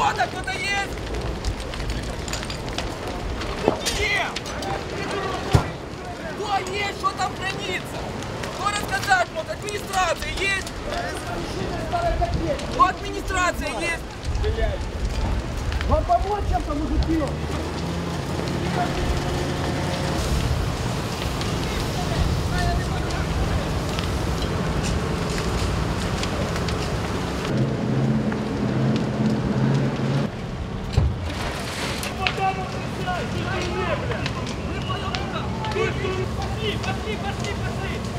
завода кто-то есть? Где? Кто есть, что там хранится? Кто рассказать мог? Администрация есть? У администрации есть? Вам помочь чем-то, мужики? Пошли, пошли, пошли, пошли!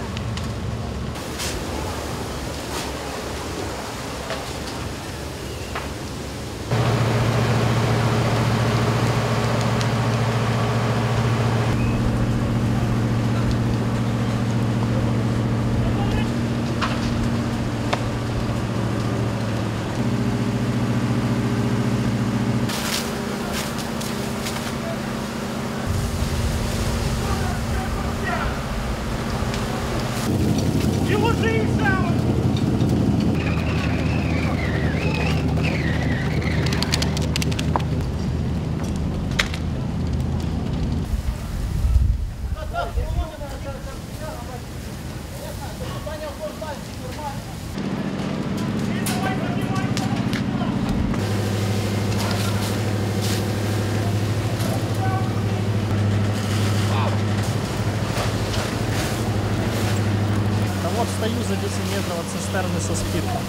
Вот за 10 метров от цистерны со спиртом.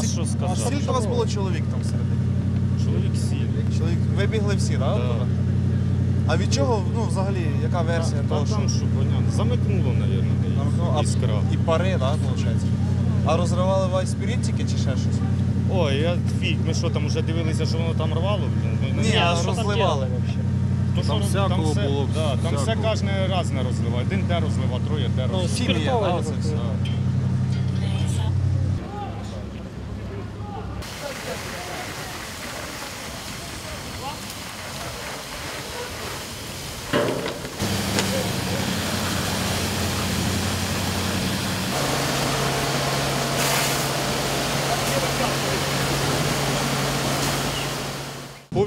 А що сказати? Скільки у вас було чоловік там всередині? Чоловік сів. Чоловік вибігли всі, так? Да. А від чого, ну, взагалі, яка версія того, що там що, понятно. Замикнуло, мабуть, Ну, іскра. і пари, так, виходить? А розривали вайс спіріт тільки чи ще щось? Ой, я фіг, ми що там вже дивилися, що воно там рвало? Ну, Ні, а що там розливали взагалі. То, що Там роз- всякого все, було, Да, там все всякого. кожен раз не розливає. Один де розлива, троє де розлива. Хімія, да, оце все.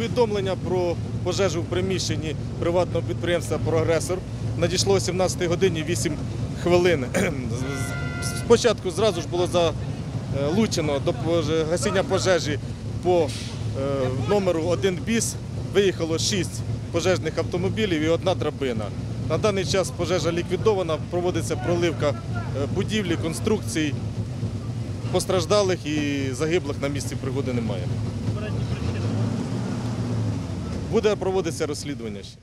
Повідомлення про пожежу в приміщенні приватного підприємства Прогресор надійшло о 17 годині 8 хвилин. Спочатку зразу ж було залучено до гасіння пожежі по е, номеру 1 біс. Виїхало 6 пожежних автомобілів і одна драбина. На даний час пожежа ліквідована, проводиться проливка е, будівлі, конструкцій. Постраждалих і загиблих на місці пригоди немає. Буде проводитися розслідування ще.